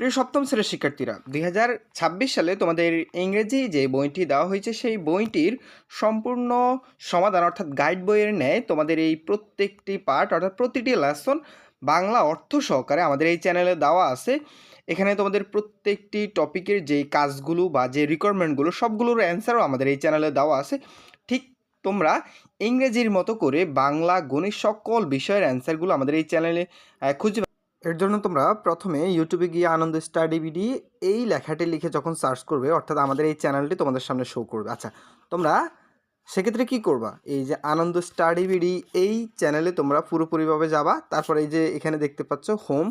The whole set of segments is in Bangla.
প্রিয় সপ্তম শ্রেণির শিক্ষার্থীরা, দুই হাজার ছাব্বিশ সালে তোমাদের ইংরেজি যে বইটি দেওয়া হয়েছে, সেই বইটির সম্পূর্ণ সমাধান অর্থাৎ গাইড বইয়ের ন্যায় তোমাদের এই প্রত্যেকটি পার্ট অর্থাৎ প্রতিটি লেসন বাংলা অর্থ সহকারে আমাদের এই চ্যানেলে দেওয়া আছে। এখানে তোমাদের প্রত্যেকটি টপিকের যেই কাজগুলো বা যে রিকোয়ারমেন্টগুলো সবগুলোর অ্যান্সারও আমাদের এই চ্যানেলে দেওয়া আছে। ঠিক তোমরা ইংরেজির মতো করে বাংলা গণিত সকল বিষয়ের অ্যান্সারগুলো আমাদের এই চ্যানেলে খুঁজে এর জন্য তোমরা প্রথমে ইউটিউবে গিয়ে আনন্দ স্টাডি বিডি এই লেখাটি লিখে যখন সার্চ করবে, অর্থাৎ আমাদের এই চ্যানেলটি তোমাদের সামনে শো করবে। আচ্ছা তোমরা সেক্ষেত্রে কি করবা? এই যে আনন্দ স্টাডি বিডি এই চ্যানেলে তোমরা পুরোপুরিভাবে যাবা। তারপরে এই যে এখানে দেখতে পাচ্ছ হোম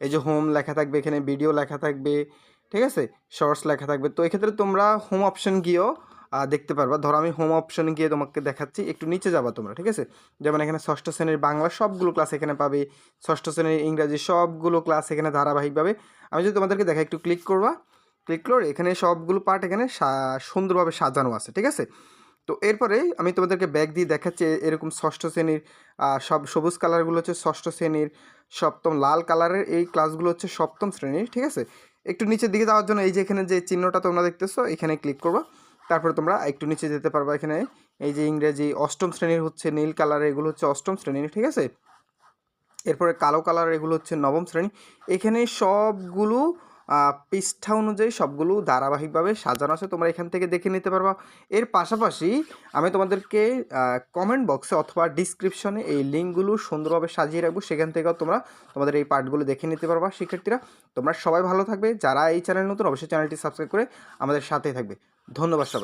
এই যে হোম লেখা থাকবে, এখানে ভিডিও লেখা থাকবে, ঠিক আছে? শর্টস লেখা থাকবে। তো এক্ষেত্রে তোমরা হোম অপশন গিয়েও দেখতে পারবা। ধরো আমি হোম অপশনে গিয়ে তোমাকে দেখাচ্ছি, একটু নিচে যাবা তোমরা, ঠিক আছে? যেমন এখানে ষষ্ঠ শ্রেণির বাংলা সবগুলো ক্লাস এখানে পাবে। ষষ্ঠ শ্রেণির ইংরাজি সবগুলো ক্লাস এখানে ধারাবাহিকভাবে। আমি যদি তোমাদেরকে দেখা একটু ক্লিক করবা। ক্লিক করে এখানে সবগুলো পার্ট এখানে সুন্দরভাবে সাজানো আছে, ঠিক আছে? তো এরপরে আমি তোমাদেরকে ব্যাগ দিয়ে দেখাচ্ছি এরকম ষষ্ঠ শ্রেণির সব সবুজ কালারগুলো হচ্ছে ষষ্ঠ শ্রেণির, সপ্তম লাল কালারের এই ক্লাসগুলো হচ্ছে সপ্তম শ্রেণির, ঠিক আছে? একটু নিচের দিকে যাওয়ার জন্য এই যে এখানে যে চিহ্নটা তোমরা দেখতেছো, এখানে ক্লিক করবা। তারপরে তোমরা একটু নিচে যেতে পারবা এখানে। এই যে ইংরেজি অষ্টম শ্রেণির হচ্ছে নীল কালারের এগুলো হচ্ছে অষ্টম শ্রেণির ঠিক আছে? এরপরে কালো কালার, এগুলো হচ্ছে নবম শ্রেণি। এখানে সবগুলো পৃষ্ঠা অনুযায়ী সবগুলো ধারাবাহিকভাবে সাজানো আছে, তোমরা এখান থেকে দেখে নিতে পারবা। এর পাশাপাশি আমি তোমাদেরকে কমেন্ট বক্সে অথবা ডিসক্রিপশনে এই লিঙ্কগুলো সুন্দরভাবে সাজিয়ে রাখব, সেখান থেকেও তোমরা তোমাদের এই পার্টগুলো দেখে নিতে পারবা, শিক্ষার্থীরা। তোমরা সবাই ভালো থাকবে, যারা এই চ্যানেল নতুন, অবশ্যই চ্যানেলটি সাবস্ক্রাইব করে আমাদের সাথেই থাকবে। ধন্যবাদ সবাই